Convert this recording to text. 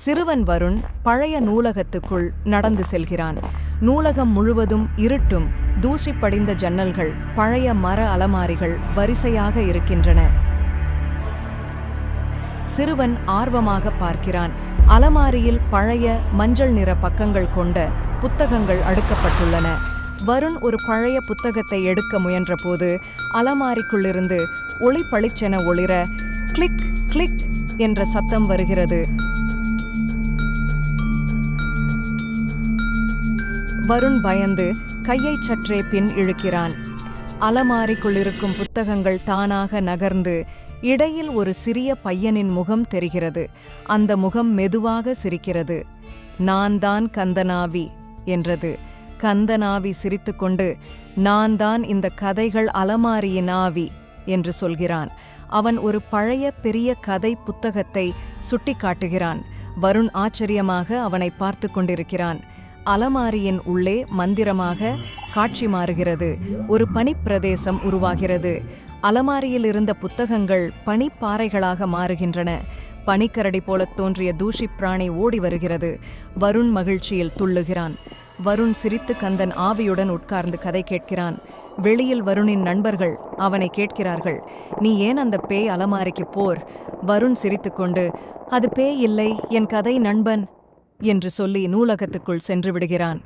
சிறுவன் வருண் பழைய நூலகத்துக்குள் நடந்து செல்கிறான். நூலகம் முழுவதும் இருட்டும் தூசி படிந்த ஜன்னல்கள் பழைய மர அலமாரிகள் வரிசையாக இருக்கின்றன. சிறுவன் ஆர்வமாக பார்க்கிறான். அலமாரியில் பழைய மஞ்சள் நிற பக்கங்கள் கொண்ட புத்தகங்கள் அடுக்கப்பட்டுள்ளன. வருண் ஒரு பழைய புத்தகத்தை எடுக்க முயன்றபோது அலமாரிக்குள்ளிருந்து ஒளி பளிச்சென ஒளிர கிளிக் கிளிக் என்ற சத்தம் வருகிறது. வருண் பயந்து கையை சற்றே பின் இழுக்கிறான். அலமாரிக்குள்ளிருக்கும் புத்தகங்கள் தானாக நகர்ந்து இடையில் ஒரு சிறிய பையனின் முகம் தெரிகிறது. அந்த முகம் மெதுவாக சிரிக்கிறது. நான் தான் கந்தனாவி என்றது. கந்தனாவி சிரித்துக்கொண்டு நான் தான் இந்த கதைகள் அலமாரியின் ஆவி என்று சொல்கிறான். அவன் ஒரு பழைய பெரிய கதை புத்தகத்தை சுட்டிக்காட்டுகிறான். வருண் ஆச்சரியமாக அவனை பார்த்து கொண்டிருக்கிறான். அலமாரியின் உள்ளே மந்திரமாக காட்சி மாறுகிறது. ஒரு பனிப்பிரதேசம் உருவாகிறது. அலமாரியில் இருந்த புத்தகங்கள் பனிப்பாறைகளாக மாறுகின்றன. பனிக்கரடி போலத் தோன்றிய தூஷிப் பிராணி ஓடி வருகிறது. வருண் மகிழ்ச்சியில் துள்ளுகிறான். வருண் சிரித்து கந்தன் ஆவியுடன் உட்கார்ந்து கதை கேட்கிறான். வெளியில் வருணின் நண்பர்கள் அவனை கேட்கிறார்கள். நீ ஏன் அந்த பேய் அலமாரிக்கு போர்? வருண் சிரித்துக்கொண்டு அது பேய் இல்லை. என் கதை நண்பன் என்று சொல்லி நூலகத்துக்குள் சென்று விடுகிறான்.